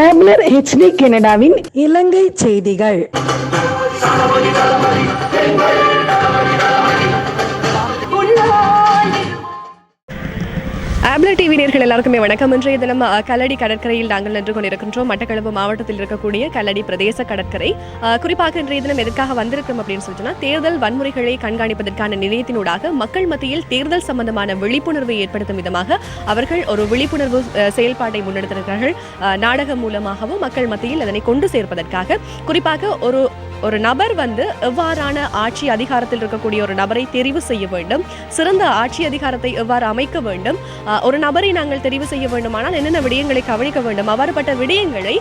ஆப்னர் HD கனடாவின் இலங்கை செய்திகள். ஆப்லர் TV நேர்கள் எல்லாருக்குமே வணக்கம். இன்றைய தினம் கல்லடி கடற்கரையில் நாங்கள் நின்று கொண்டிருக்கின்றோம். மட்டக்களப்பு மாவட்டத்தில் இருக்கக்கூடிய கல்லடி பிரதேச கடற்கரை. குறிப்பாக இன்றைய தினம் எதற்காக வந்திருக்கும் அப்படின்னு சொல்லிட்டுனா தேர்தல் வன்முறைகளை கண்காணிப்பதற்கான நிலையத்தினூடாக மக்கள் மத்தியில் தேர்தல் சம்பந்தமான விழிப்புணர்வை ஏற்படுத்தும் விதமாக அவர்கள் ஒரு விழிப்புணர்வு செயல்பாட்டை முன்னெடுத்திருக்கிறார்கள். நாடகம் மூலமாகவும் மக்கள் மத்தியில் அதனை கொண்டு சேர்ப்பதற்காக. குறிப்பாக ஒரு ஒரு நபர் வந்து எவ்வாறான ஆட்சி அதிகாரத்தில் இருக்கக்கூடிய ஒரு நபரை தெரிவு செய்ய வேண்டும் சிறந்த ஆட்சி அதிகாரத்தை எவ்வாறு அமைக்க வேண்டும் ஒரு நபரை நாங்கள் தெரிவு செய்ய வேண்டுமானால் என்னென்ன விடயங்களை கவனிக்க வேண்டும் அவ்வாறுபட்ட விடயங்களை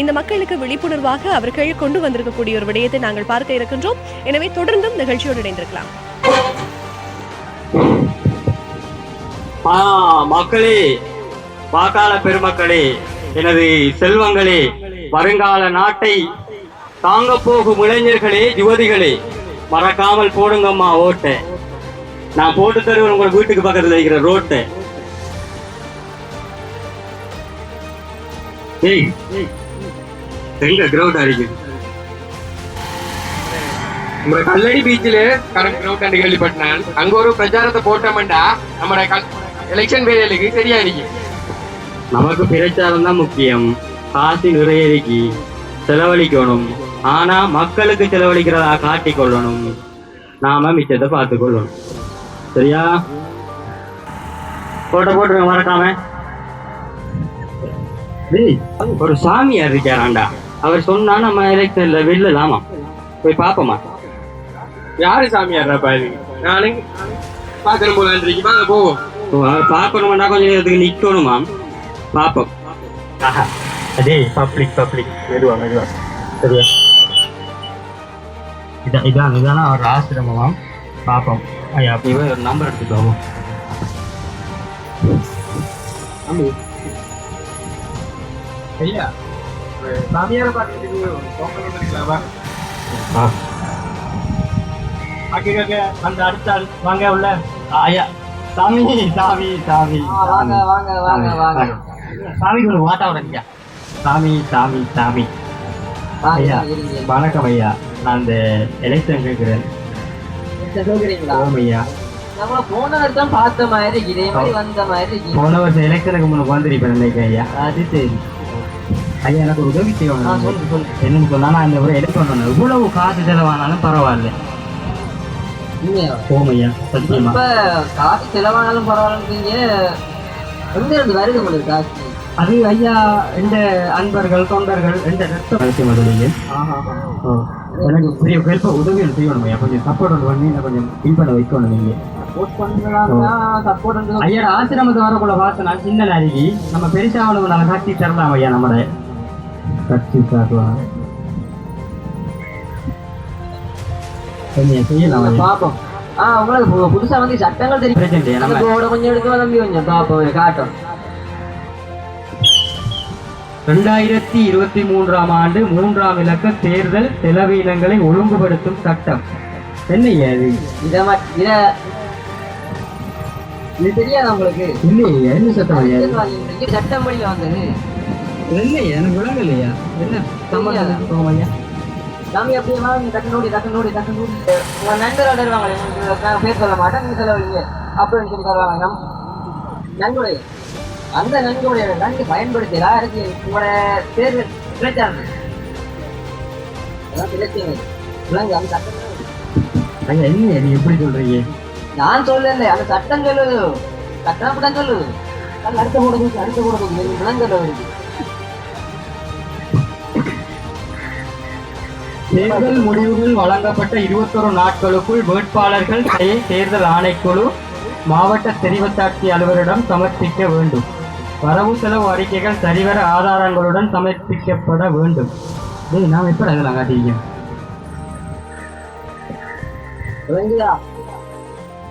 இந்த மக்களுக்கு விழிப்புணர்வாக அவர்கள் கொண்டு வந்திருக்கக்கூடிய ஒரு விடயத்தை நாங்கள் பார்க்க இருக்கின்றோம். எனவே தொடர்ந்தும் நிகழ்ச்சியோடு இணைந்திருக்கலாம். மக்களே வாக்காள பெருமக்களே எனது செல்வங்களே வருங்கால நாட்டை தாங்க போகும் இளைஞர்களே யுவதிகளே மறக்காமல் போடுங்கம்மா ஓட்டை. நான் போட்டு தருவேன் உங்க வீட்டுக்கு பக்கத்துல இருக்கிற ரோட்டை. எங்க கிரவுண்ட் அடிக்குது நம்ம கல்லடி பீச்சில் கரண்ட் கிரவுண்ட் அண்டு கேள்விப்பட்டான் அங்க ஒரு பிரச்சாரத்தை போட்டோம்டா நம்ம எலெக்ஷன் வேலைகளுக்கு சரியா இருக்கு. நமக்கு பிரச்சாரம் தான் முக்கியம். காசு நிறைய இருக்கு. செலவழிக்கணும். ஆனா மக்களுக்கு செலவழிக்கிறதா காட்டிக் கொள்ளணும் நாம மிச்சத்தை பார்த்து கொள்ளணும் சரியா? போட்ட போட்டுருங்க மறக்காம ஒரு சாமியார் இருக்காராண்டா. அவர் சொன்னா நம்ம எலெக்ஷன்ல வெல்லலாமா? போய் பாப்போமா யாரு சாமியார் பாரு போல இருக்கு. வாங்க போவோம். பார்க்கணுமாண்டா? கொஞ்சம் நேரத்துக்கு நிக்கணுமாம் பாப்போம் அதே பப்ளிக் பப்ளிக் மெதுவா மெதுவா. சரியா? இதான் இதான் இதான? அவர் ஆசிரமமாம் பாப்போம். ஐயா இவன் ஒரு நம்பர் எடுத்துக்கோங்க. ஐயா சாமியார பாத்துட்டு ஆ. அந்த அடுத்த வாங்க உள்ள. ஐயா. சாமி சாமி சாமி வாங்க வாங்க வாங்க வாங்க. சாமி. ஒரு வாட்டா உடனே சாமி சாமி சாமி. ஐயா. வணக்கம் ஐயா. நான் இந்த எலெக்ஷன் கேட்கிறேன் இந்த கேக்குறீங்களா ஓம் ஐயா நம்மள போன வருஷம் பார்த்த மாதிரி இதே மாதிரி வந்த மாதிரி. போன வருஷம் எலெக்ஷனுக்கு முன்னுக்கு வந்துருப்பேன் நினைக்கிறேன் ஐயா. அது சரி. ஐயா எனக்கு ஒரு உதவி செய்யணும் என்னன்னு சொன்னா நான் இந்த ஒரு எலெக்ஷன் பண்ணணும் இவ்வளவு காசு செலவானாலும் பரவாயில்ல. உண்மையா? ஓம் ஐயா சத்தியமா. இப்ப காசு செலவானாலும் பரவாயில்லன்றீங்க. எங்க இருந்து வருது உங்களுக்கு காசு? அது ஐயா இந்த அன்பர்கள் தொண்டர்கள் இந்த ரத்த மதுரையில். எனக்கு பெரிய ஹெல்ப் உதவி செய்யணும் ஐயா. கொஞ்சம் சப்போர்ட் ஒன்று பண்ணி கொஞ்சம் இது பண்ண வைக்கணும் நீங்க. சப்போர்ட் பண்றதா சப்போர்ட் ஐயா ஆசிரமத்தை வரக்குள்ள பார்த்து நான் சின்ன நாளைக்கு நம்ம பெருசாவளவு நாங்கள் கட்டி தரலாம் ஐயா நம்மள. கட்டி தரலாம். கொஞ்சம் செய்யலாம் ஐயா. பாப்போம். ஆ உங்களுக்கு பு- புதுசா வந்து சட்டங்கள் தெரியும். பிரச்சனை நம்ம கொஞ்சம் எடுக்க தம்பி கொஞ்சம் பாப்போம் காட்டும். ரெண்டாயிரத்தி இருபத்தி மூன்றாம் ஆண்டு மூன்றாம் இலக்க தேர்தல் செலவீனங்களை ஒழுங்குபடுத்தும் சட்டம். என்னையா இது? இத இத தெரியாதா உங்களுக்கு? இல்லையா என்ன சட்டம் சட்டம் படி வந்தது இல்லையா எனக்கு விளங்கலையா? என்ன சம்மந்தம் ஐயா. நாம அப்படியே டக்கு நோடி டக்கு நோடி டக்கு நோடி உங்க நண்பர் நான் பேர் சொல்ல மாட்டேன் நீங்க செலவழிங்க அப்படின்னு சொல்லி தருவாங்க நம் நன்கொடை அந்த நன்கொடையை நன்கு பயன்படுத்தி யாருக்கு உங்களோட தேர்தல் அதான் விளங்கு அந்த சட்டம் ஐயா என்ன நீ எப்படி சொல்றீங்க? நான் சொல்லல அந்த சட்டம் அப்படிதான் அடுத்த அடுத்த விளங்கல வருது தேர்தல் முடிவுகள் வழங்கப்பட்ட இருபத்தொரு நாட்களுக்குள் வேட்பாளர்கள் தேர்தல் ஆணைக்குழு மாவட்ட தெரிவத்தாட்சி அலுவலரிடம் சமர்ப்பிக்க வேண்டும். வரவு செலவு அறிக்கைகள் சரிவர ஆதாரங்களுடன் சமர்ப்பிக்கப்பட வேண்டும். டேய் நாம் எப்போ அதெல்லாம் விளங்குதா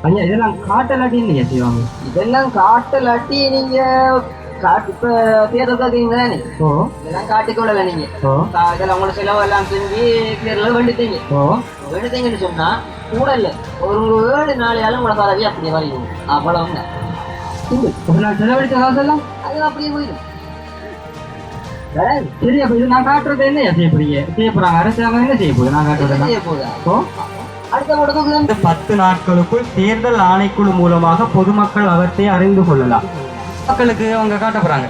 ஐயா இதெல்லாம் காட்டலாட்டி இல்லையா செய்வாங்க இதெல்லாம் காட்டலாட்டி நீங்க காட்டு இப்ப தேர்தல் கேட்கறீங்க தானே ஓ. இதெல்லாம் காட்டிக்கொள்ளல நீங்க. ஓ. கா- இதெல்லாம் உங்களோட செலவு எல்லாம் செஞ்சு தேர்தல் வேண்டித்தீங்க ஓ. வேண்டித்தீங்கன்னு சொன்னா கூட இல்ல. ஒரு ஏழு ஆளும் உங்களை பதவி அப்படியே வரையும் அவ்வளவுங்க. அப்ப நான் செலவழித்த காசெல்லாம் அது அப்படியே போயிடும். வராது. சரி அப்ப இது நான் காட்டுறது என்ன செய்ய போறீங்க? செய்ய போறாங்க அரசாங்கம் என்ன செய்ய போகுது? நான் காட்டுறது செய்ய போகுதா? ஓ அடுத்த பத்து நாட்களுக்குள் தேர்தல் ஆணைக்குழு மூலமாக பொதுமக்கள் அவற்றை அறிந்து கொள்ளலாம். மக்களுக்கு அவங்க காட்ட போறாங்க.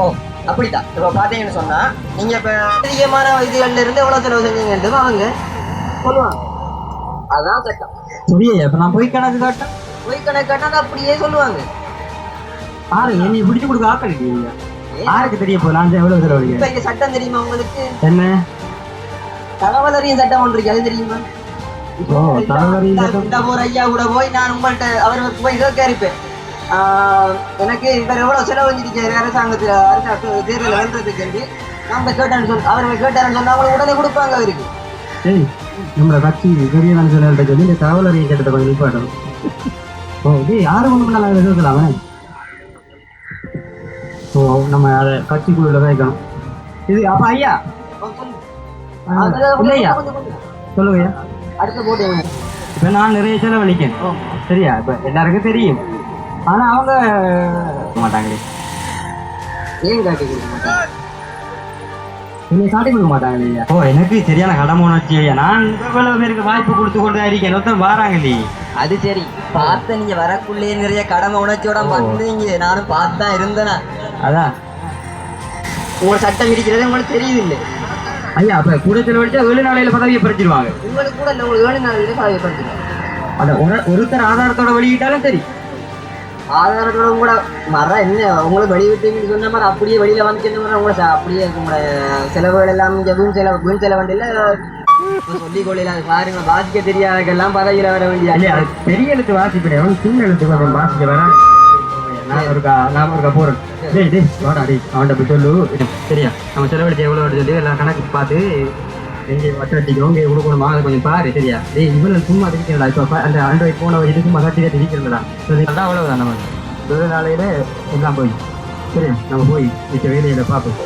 ஓ அப்படித்தான். இப்போ பார்த்தீங்கன்னு சொன்னா நீங்க இப்போ அதிகமான இதுகள்ல இருந்து எவ்வளவு செலவு செஞ்சீங்கன்றது அவங்க சொல்லுவாங்க. அதான் சட்டம். புரிய இப்ப நான் போய் கணக்கு காட்டேன் பொய் கணக்கு கேட்டா அப்படியே சொல்லுவாங்க. பாருங்க என்னை பிடிச்சு கொடுக்க ஆக்கள் இருக்கீங்க யாருக்கு தெரிய போகுது நான் எவ்வளவு இப்ப செலவழிக்கிறேன் இங்க சட்டம் தெரியுமா உங்களுக்கு? என்ன? தகவல் அறியும் சட்டம் ஒன்று இருக்கு. அது தெரியுமா? ஐயா கூட போய் நான் உங்கள்கிட்ட அவர் போய் இதை கேரிப்பேன் ஆஹ் எனக்கு இவர் எவ்வளவு செலவு செஞ்சிருக்காரு அரசாங்கத்தில் அரசாங்க தேர்தல் வென்றதுக்கு நம்ம கேட்டேன்னு அவர் கேட்டாருன்னு சொன்னா அவங்களுக்கு உடனே கொடுப்பாங்க அவருக்கு. ஏய் கட்சி பெரிய மனுஷன் சொல்லி இந்த தகவல் அறிய சட்டத்தை கொஞ்சம் நிப்பாட்டணும். ஓ இது யாரும் ஒன்றும் நல்லா எதிர்க்கலாமே ஓ நம்ம அதை கட்சிக்குள்ள தான் வைக்கணும். இது அப்ப ஐயா? இல்லையா. சொல்லுங்க ஐயா. அடுத்த போட்டு இப்ப நான் நிறைய செலவழிக்கேன். சரியா? இப்ப எல்லாருக்கும் தெரியும். ஆனா அவங்க மாட்டாங்களே. ஏன் காட்டி கொடுக்க மாட்டாங்க? என்னை காட்டி கொடுக்க மாட்டாங்களே ஐயா. ஓ எனக்கு சரியான கடமை உணர்ச்சி ஐயா. நான் இவ்வளவு பேருக்கு வாய்ப்பு கொடுத்து கொண்டு இருக்கேன். ஒருத்தன் வாராங்களே. அது சரி. பார்த்த நீங்க வரக்குள்ளே நிறைய கடமை உணர்ச்சியோட வந்தீங்க. நானும் பார்த்தா இருந்தேனா? அதான் உங்க சட்டம் இருக்கிறது உங்களுக்கு தெரியுது இல்லை ஐயா அப்ப கூட செலவழிச்சா ஏழு நாளையில பதவியை பறிச்சிருவாங்க. உங்களுக்கு கூட இல்லை உங்களுக்கு ஏழு நாள் வீடு சாதிப்படுத்துங்க அந்த ஒரு ஒருத்தர் ஆதாரத்தோட வெளியிட்டாலும் சரி. ஆதாரத்தோட கூட மர என்ன உங்களை வெளியிட்டீங்கன்னு சொன்ன மாதிரி அப்படியே வெளியில வந்துட்டு உங்களை அப்படியே உங்களோட செலவுகள் எல்லாம் வீண் செலவு வீண் செலவு வண்டியில சொல்லிக் கொள்ளல பாருங்க வாசிக்க தெரியாதக்கெல்லாம் பதவியில் வர வேண்டிய பெரிய எழுத்து வாசிக்கிறேன் அவன் சின்ன எழுத்து அவன் வாசிக்க வேணாம். நான் ஒருக்கா நான் ஒருக்கா போறேன் டேய் டேய் வாடா டேய். அவன்கிட்ட போய் சொல்லு. சரியா? நம்ம செலவழிச்சு எவ்வளோ சொல்லி. எல்லாம் கணக்கு பார்த்து எங்கே வட்டடிக்கிறோம் இங்கே கொடுக்கணுமா? அதை கொஞ்சம் பாரு சரியா? டேய் இவ்வளவு சும்மா இருக்கிறதா இப்போ அந்த ஆண்ட்ராய்ட் போனை வச்சுட்டு சும்மா கட்டி கட்டி நம்ம. ஒரு நாளையில எல்லாம் போய் சரியா? நம்ம போய் மிச்ச வேலையில பார்ப்போம்.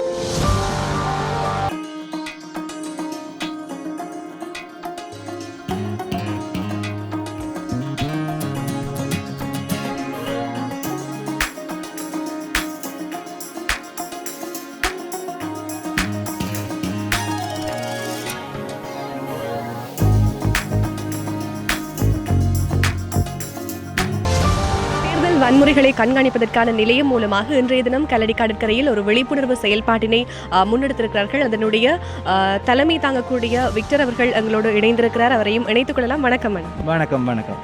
வன்முறைகளை கண்காணிப்பதற்கான நிலையம் மூலமாக இன்றைய தினம் கல்லடி கடற்கரையில் ஒரு விழிப்புணர்வு செயல்பாட்டினை முன்னெடுத்திருக்கிறார்கள். அதனுடைய தலைமை தாங்கக்கூடிய விக்டர் அவர்கள் எங்களோடு இணைந்திருக்கிறார். அவரையும் இணைத்துக் கொள்ளலாம். வணக்கம் வணக்கம் வணக்கம்.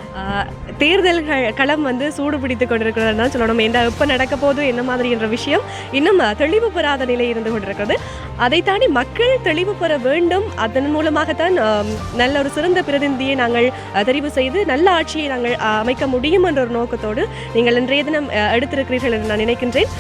தேர்தல்கள் களம் வந்து சூடு பிடித்துக் கொண்டிருக்கிறது சொல்லணும். ஏன்னா எப்போ நடக்க போது என்ன மாதிரி என்ற விஷயம் இன்னும் தெளிவு பெறாத நிலை இருந்து கொண்டிருக்கிறது. அதை தாண்டி மக்கள் தெளிவு பெற வேண்டும். அதன் மூலமாகத்தான் நல்ல ஒரு சிறந்த பிரதிநிதியை நாங்கள் தெரிவு செய்து நல்ல ஆட்சியை நாங்கள் அமைக்க முடியும் என்ற ஒரு நோக்கத்தோடு நீங்கள் இன்றைய தினம் எடுத்திருக்கிறீர்கள் என்று நான் நினைக்கின்றேன்.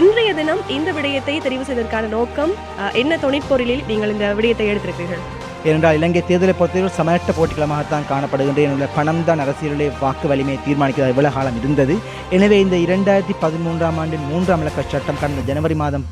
இன்றைய தினம் இந்த விடயத்தை தெரிவு செய்வதற்கான நோக்கம் என்ன தொழிற்பொருளில் நீங்கள் இந்த விடயத்தை எடுத்திருக்கிறீர்கள்? ஏனென்றால் இலங்கை தேர்தலை பொறுத்தவரை சமட்ட போட்டிகளமாகத்தான் காணப்படுகின்ற என்னுடைய பணம் தான் அரசியலுடைய வாக்கு வலிமையை தீர்மானிக்கிறது. இவ்வளவு காலம் இருந்தது. எனவே இந்த இரண்டாயிரத்தி பதிமூன்றாம் ஆண்டின் மூன்றாம் இலக்க சட்டம் கடந்த ஜனவரி மாதம்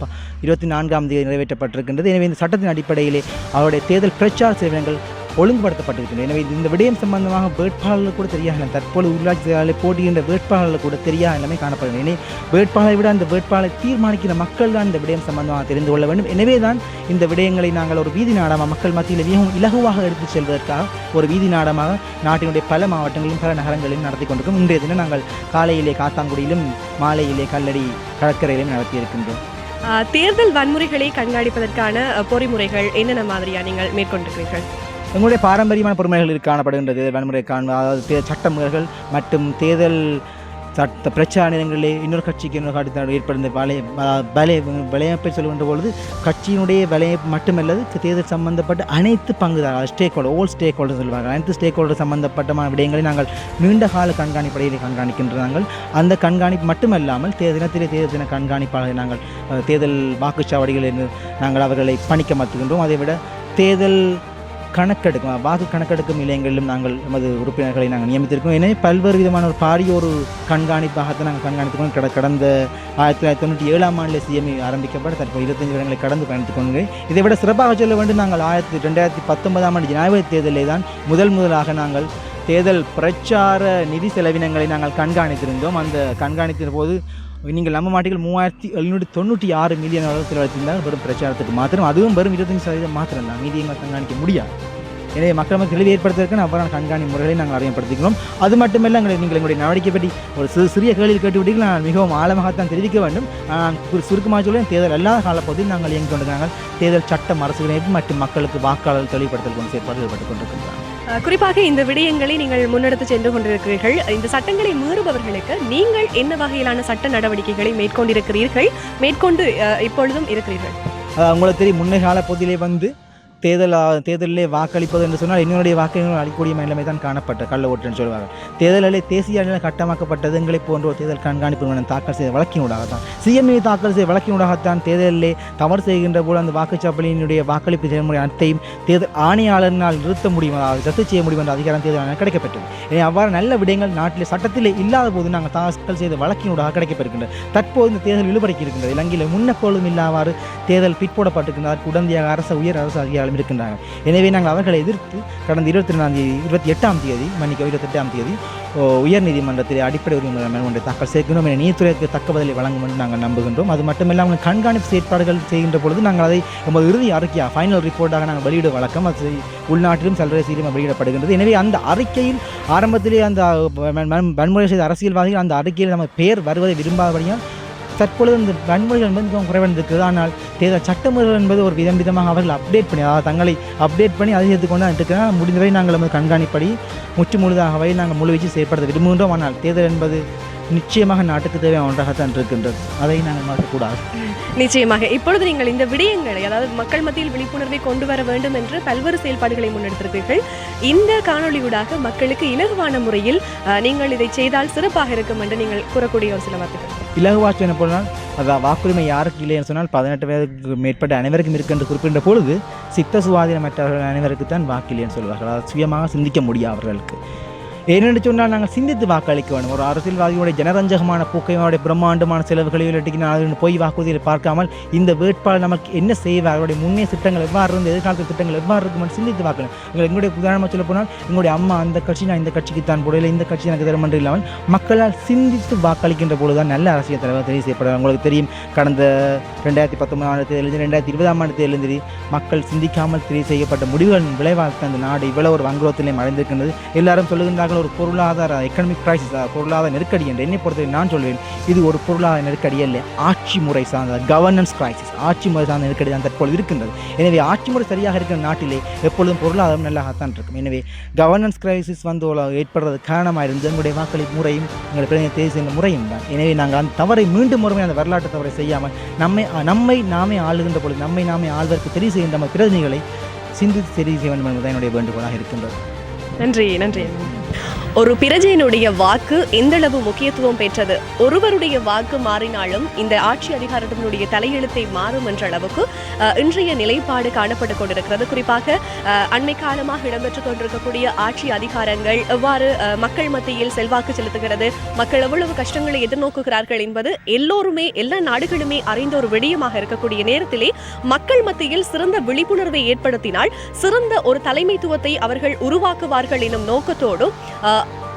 இருபத்தி நான்காம் தேதி நிறைவேற்றப்பட்டிருக்கின்றது. எனவே இந்த சட்டத்தின் அடிப்படையிலே அவருடைய தேர்தல் பிரச்சார சேவனங்கள் ஒழுங்குபடுத்தப்பட்டிருக்கின்றன. எனவே இந்த விடயம் சம்பந்தமாக வேட்பாளர்கள் கூட தெரியாது தற்போது உள்ளாட்சி போட்டியின்ற வேட்பாளர்கள் கூட தெரியா எல்லாமே காணப்படுகிறது. எனவே வேட்பாளரை விட அந்த வேட்பாளரை தீர்மானிக்கிற மக்கள் தான் இந்த விடயம் சம்பந்தமாக தெரிந்து கொள்ள வேண்டும். எனவே தான் இந்த விடயங்களை நாங்கள் ஒரு வீதி நாடமாக மக்கள் மத்தியில் மிகவும் இலகுவாக எடுத்துச் செல்வதற்காக ஒரு வீதி நாடமாக நாட்டினுடைய பல மாவட்டங்களிலும் பல நகரங்களிலும் நடத்தி கொண்டிருக்கும். இன்றைய தினம் நாங்கள் காலையிலே காத்தாங்குடியிலும் மாலையிலே கல்லடி கடற்கரையிலும் நடத்தி இருக்கின்றோம். தேர்தல் வன்முறைகளை கண்காணிப்பதற்கான பொறிமுறைகள் என்னென்ன மாதிரியா நீங்கள் மேற்கொண்டிருக்கிறீர்கள்? எங்களுடைய பாரம்பரியமான பொறுமைகள் காணப்படுகின்றது. வன்முறை காண அதாவது தே- மற்றும் தேர்தல் சட்ட பிரச்சார நேரங்களிலே இன்னொரு கட்சிக்கு இன்னொரு கட்சி ஏற்படுத்த வலை வலை வலையமைப்பை சொல்கின்ற பொழுது கட்சியினுடைய வலையமைப்பு மட்டுமல்லது தேர்தல் சம்பந்தப்பட்ட அனைத்து பங்குதாரர் stakeholder all stakeholder சொல்வாங்க அனைத்து ஸ்டேக் ஹோல்டர் சம்பந்தப்பட்டமான விடயங்களை நாங்கள் நீண்ட கால கண்காணிப்படையில் கண்காணிக்கின்ற நாங்கள் அந்த கண்காணிப்பு மட்டுமல்லாமல் தேர்தல் தினத்திலே தேர்தல் தின கண்காணிப்பாளரை நாங்கள் தேர்தல் வாக்குச்சாவடிகளில் நாங்கள் அவர்களை பணிக்கமர்த்துகின்றோம். அதை விட தேர்தல் கணக்கெடுக்கும் வாக்கு கணக்கெடுக்கும் நிலையங்களிலும் நாங்கள் நமது உறுப்பினர்களை நாங்கள் நியமித்திருக்கோம். எனவே பல்வேறு விதமான ஒரு பாரிய ஒரு கண்காணிப்பாகத்தை நாங்கள் கண்காணித்துக்கொண்டு கட கடந்த ஆயிரத்தி தொள்ளாயிரத்தி தொண்ணூற்றி ஏழாம் ஆண்டில் சிஎம்ஐ ஆரம்பிக்கப்பட்ட தற்போது இருபத்தஞ்சு வருடங்களை கடந்து பயணித்துக் கொண்டு இதை விட சிறப்பாக சொல்ல வேண்டும் நாங்கள் ஆயிரத்தி ரெண்டாயிரத்தி பத்தொன்பதாம் ஆண்டு ஜனாதிபதி தேர்தலிலே தான் முதல் முதலாக நாங்கள் தேர்தல் பிரச்சார நிதி செலவினங்களை நாங்கள் கண்காணித்திருந்தோம். அந்த கண்காணித்தின் போது நீங்கள் நம்ம மாட்டிகள் மூவாயிரத்தி எழுநூற்றி தொண்ணூற்றி ஆறு மில்லியன் அளவு செலவழித்திருந்தால் வெறும் பிரச்சாரத்துக்கு மாத்திரம் அதுவும் வெறும் இருபத்தஞ்சு சதவீதம் மாத்திரம் தான். மீதி எங்களை கண்காணிக்க முடியாது. எனவே மக்கள் மக்கள் தெளிவு ஏற்படுத்துவதற்கு அப்புறம் கண்காணி முறைகளை நாங்கள் அறிமுகப்படுத்திக்கிறோம். அது மட்டுமல்ல எங்களை நீங்கள் எங்களுடைய நடவடிக்கை பற்றி ஒரு சிறு சிறிய கேள்வியில் கேட்டுவிட்டீர்கள் நான் மிகவும் ஆழமாகத்தான் தெரிவிக்க வேண்டும். ஒரு சுருக்கமாக சொல்ல தேர்தல் அல்லாத காலப்பகுதியில் நாங்கள் இயங்கிக் கொண்டிருக்கிறாங்க தேர்தல் சட்டம் அரசுகளை மற்றும் மக்களுக்கு வாக்காளர் தெளிவுபடுத்தல் கொண்டு செயற்பாடு ஈடுபட்டுக் கொண்டிருக்கின்றனர் குறிப்பாக இந்த விடயங்களை நீங்கள் முன்னெடுத்து சென்று கொண்டிருக்கிறீர்கள். இந்த சட்டங்களை மீறுபவர்களுக்கு நீங்கள் என்ன வகையிலான சட்ட நடவடிக்கைகளை மேற்கொண்டிருக்கிறீர்கள்? மேற்கொண்டு அஹ், இப்பொழுதும் இருக்கிறீர்கள். உங்களுக்கு தெரியும் முன்னே கால பகுதியிலே வந்து தேர்தல் தேர்தலிலே வாக்களிப்பது என்று சொன்னால் என்னுடைய வாக்குகள் அளிக்கக்கூடிய நிலைமை தான் காணப்பட்ட கள்ள ஓட்டுன்னு சொல்லுவாங்க. தேர்தலிலே தேசிய அளவில் கட்டமாக்கப்பட்டது எங்களை போன்ற ஒரு தேர்தல் கண்காணிப்பு நிறுவனம் தாக்கல் செய்த வழக்கினூடாகத்தான். சிஎம்ஏ தாக்கல் செய்த வழக்கினூடாகத்தான் தேர்தலிலே தவறு செய்கின்ற போது அந்த வாக்குச்சாவடியினுடைய வாக்களிப்பு செயல்முறை அனைத்தையும் தேர்தல் ஆணையாளரினால் நிறுத்த முடியும் அதாவது ரத்து செய்ய முடியும் என்ற அதிகாரம் தேர்தல் ஆணையம் கிடைக்கப்பட்டது எனவே அவ்வாறு நல்ல விடயங்கள் நாட்டில் சட்டத்திலே இல்லாத போது நாங்கள் தாக்கல் செய்த வழக்கினூடாக கிடைக்கப்பட்டிருக்கின்றது தற்போது இந்த தேர்தல் இழுபறக்கி இருக்கின்றது. இலங்கையில் முன்னப்போலும் இல்லாவாறு தேர்தல் பிற்போடப்பட்டிருக்கின்றார் அதற்கு உடந்தையாக அரசு உயர் அரசு அதிகாரிகளும் இருக்கின்றாங்க எனவே நாங்கள் அவர்களை எதிர்த்து கடந்த இருபத்தி ரெண்டாம் தேதி இருபத்தி எட்டாம் தேதி மன்னிக்க இருபத்தெட்டாம் தேதி உயர்நீதிமன்றத்தில் உயர் நீதிமன்றத்தில் அடிப்படை உரிமை ஒன்றை தாக்கல் செய்கின்றோம் என நீதித்துறைக்கு தக்க பதிலை வழங்கும் என்று நாங்கள் நம்புகின்றோம். அது மட்டுமில்லாமல் கண்காணிப்பு செயற்பாடுகள் செய்கின்ற பொழுது நாங்கள் அதை எமது இறுதி அறிக்கையாக ஃபைனல் ரிப்போர்ட்டாக நாங்கள் வெளியிட வழக்கம் அது உள்நாட்டிலும் சர்வதேசிலும் வெளியிடப்படுகின்றது. எனவே அந்த அறிக்கையில் ஆரம்பத்திலே அந்த வன்முறை செய்த அரசியல்வாதிகள் அந்த அறிக்கையில் நம்ம பெயர் வருவதை விரும்பாதபடியால் தற்பொழுது இந்த வன்முறைகள் என்பது மிகவும் குறைவடைந்திருக்கிறது. ஆனால் தேர்தல் சட்டமுறைகள் என்பது ஒரு விதம் விதமாக அவர்கள் அப்டேட் பண்ணி அதாவது தங்களை அப்டேட் பண்ணி அதிகரித்து கொண்டு இருக்கிறார் முடிந்தவரை நாங்கள் நமது கண்காணிப்படி முற்று முழுதாகவே நாங்கள் முழுவீச்சு செயற்படுத்த விரும்புகின்றோம் ஆனால் தேர்தல் என்பது நிச்சயமாக நாட்டுக்கு தேவையான ஒன்றாகத்தான் இருக்கின்றது. அதை நாங்கள் மாற்றக்கூடாது நிச்சயமாக. இப்பொழுது நீங்கள் இந்த விடயங்களை அதாவது மக்கள் மத்தியில் விழிப்புணர்வை கொண்டு வர வேண்டும் என்று பல்வேறு செயல்பாடுகளை முன்னெடுத்திருக்கிறீர்கள் இந்த காணொளியூடாக மக்களுக்கு இலகுவான முறையில் நீங்கள் இதை செய்தால் சிறப்பாக இருக்கும் என்று நீங்கள் கூறக்கூடிய ஒரு சில வார்த்தைகள். இலகுவாட்சி என போனால் அதான் வாக்குரிமை யாருக்கு இல்லைன்னு சொன்னால் பதினெட்டு வயதுக்கு மேற்பட்ட அனைவருக்கும் இருக்கு என்று குறிப்பிட்ட பொழுது சித்த சுவாதீனமற்றவர்கள் அனைவருக்கு தான் வாக்கு இல்லைன்னு சொல்வார்கள். சுயமாக சிந்திக்க முடியும் அவர்களுக்கு. ஏனென்று சொன்னால் நாங்கள் சிந்தித்து வாக்களிக்க வேண்டும். ஒரு அரசியல்வாதியுடைய ஜனரஞ்சகமான போக்கையோடைய பிரம்மாண்டமான செலவுகளையோ இல்லாட்டிக்கு போய் வாக்குறுதியை பார்க்காமல் இந்த வேட்பாளர் நமக்கு என்ன செய்வார்? அவருடைய முன்னே திட்டங்கள் எவ்வாறு இருந்து எதிர்காலத்து திட்டங்கள் எவ்வாறு இருக்கும் சிந்தித்து பார்க்கணும் எங்கள் எங்களுடைய உதாரணமாக சொல்ல போனால் எங்களுடைய அம்மா அந்த கட்சி நான் இந்த கட்சிக்கு தான் போடல இந்த கட்சி எனக்கு தரும் என்று இல்லாமல் மக்களால் சிந்தித்து வாக்களிக்கின்ற பொழுதுதான் நல்ல அரசியல் தலைவர் தெரிவு செய்யப்படுவார் உங்களுக்கு தெரியும் கடந்த ரெண்டாயிரத்தி பத்தொன்பதாம் ஆண்டு ரெண்டாயிரத்தி இருபதாம் ஆண்டு தேர்தலில் மக்கள் சிந்திக்காமல் தெரிவு செய்யப்பட்ட முடிவுகளின் விளைவாக அந்த நாடு இவ்வளவு ஒரு வங்குரோத்திலே அடைந்திருக்கின்றது எல்லாரும் சொல்லுகின்றார்கள் ஒரு பொருளாதார எக்கனாமிக் கிரைசிஸ் பொருளாதார நெருக்கடி என்று என்னை பொறுத்தவரை நான் சொல்வேன் இது ஒரு பொருளாதார நெருக்கடி அல்ல ஆட்சி முறை சார்ந்த கவர்னன்ஸ் கிரைசிஸ் ஆட்சி முறை சார்ந்த நெருக்கடி தான் தற்பொழுது இருக்கின்றது. எனவே ஆட்சி முறை சரியாக இருக்கிற நாட்டிலே எப்பொழுதும் பொருளாதாரம் நல்லாகத்தான் இருக்கும். எனவே கவர்னன்ஸ் கிரைசிஸ் வந்து ஏற்படுறது காரணமாக இருந்து எங்களுடைய வாக்களிப்பு முறையும் எங்களை பிரதிநிதி தேர்வு முறையும் தான். எனவே நாங்கள் அந்த தவறை மீண்டும் ஒருமை அந்த வரலாற்று தவறை செய்யாமல் நம்மை நம்மை நாமே ஆளுகின்ற பொழுது நம்மை நாமே ஆழ்வதற்கு தெரிவு செய்கின்ற நம்ம பிரதிநிதிகளை சிந்தித்து தெரிவு செய்ய வேண்டும் என்பதுதான் என்னுடைய வேண்டுகோளாக இருக்கின்றது. நன்றி நன்றி ஒரு பிரஜையினுடைய வாக்கு எந்தளவு முக்கியத்துவம் பெற்றது? ஒருவருடைய வாக்கு மாறினாலும் இந்த ஆட்சி அதிகாரத்தினுடைய தலையெழுத்தை மாறும் என்ற அளவுக்கு இன்றைய நிலைப்பாடு காணப்பட்டு கொண்டிருக்கிறது. குறிப்பாக அண்மை காலமாக இடம்பெற்றுக் கொண்டிருக்கக்கூடிய ஆட்சி அதிகாரங்கள் எவ்வாறு மக்கள் மத்தியில் செல்வாக்கு செலுத்துகிறது? மக்கள் எவ்வளவு கஷ்டங்களை எதிர்நோக்குகிறார்கள் என்பது எல்லோருமே எல்லா நாடுகளுமே அறிந்த ஒரு விடயமாக இருக்கக்கூடிய நேரத்திலே மக்கள் மத்தியில் சிறந்த விழிப்புணர்வை ஏற்படுத்தினால் சிறந்த ஒரு தலைமைத்துவத்தை அவர்கள் உருவாக்குவார்கள் எனும் நோக்கத்தோடும்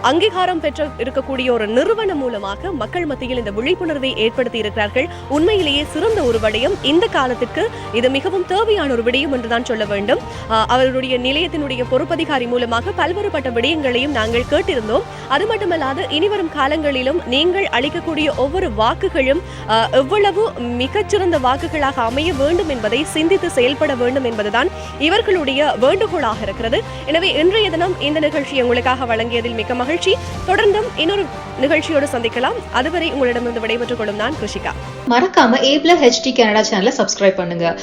அங்கீகாரம் பெற்ற இருக்கக்கூடிய ஒரு நிறுவனம் மூலமாக மக்கள் மத்தியில் இந்த விழிப்புணர்வை ஏற்படுத்தி இருக்கிறார்கள் உண்மையிலேயே சிறந்த ஒரு விடயம். இந்த காலத்திற்கு இது மிகவும் தேவையான ஒரு விடயம் என்றுதான் சொல்ல வேண்டும். அவருடைய நிலையத்தினுடைய பொறுப்பதிகாரி மூலமாக பல்வேறுபட்ட விடயங்களையும் நாங்கள் கேட்டிருந்தோம். அது மட்டுமல்லாது இனிவரும் காலங்களிலும் நீங்கள் அளிக்கக்கூடிய ஒவ்வொரு வாக்குகளும் எவ்வளவு மிகச்சிறந்த வாக்குகளாக அமைய வேண்டும் என்பதை சிந்தித்து செயல்பட வேண்டும் என்பதுதான் இவர்களுடைய வேண்டுகோளாக இருக்கிறது. எனவே இன்றைய தினம் இந்த நிகழ்ச்சி உங்களுக்காக வழங்கியதில் மிக்க மகிழ்ச்சி. தொடர்ந்தும் இன்னொரு நிகழ்ச்சியோடு சந்திக்கலாம். அதுவரை உங்களிடமிருந்து விடைபெற்றுக் கொள்ளும் நான் கிருஷிகா. மறக்காம ஏப்ல ஹெச்டி கனடா சேனலை சப்ஸ்கிரைப் பண்ணுங்க.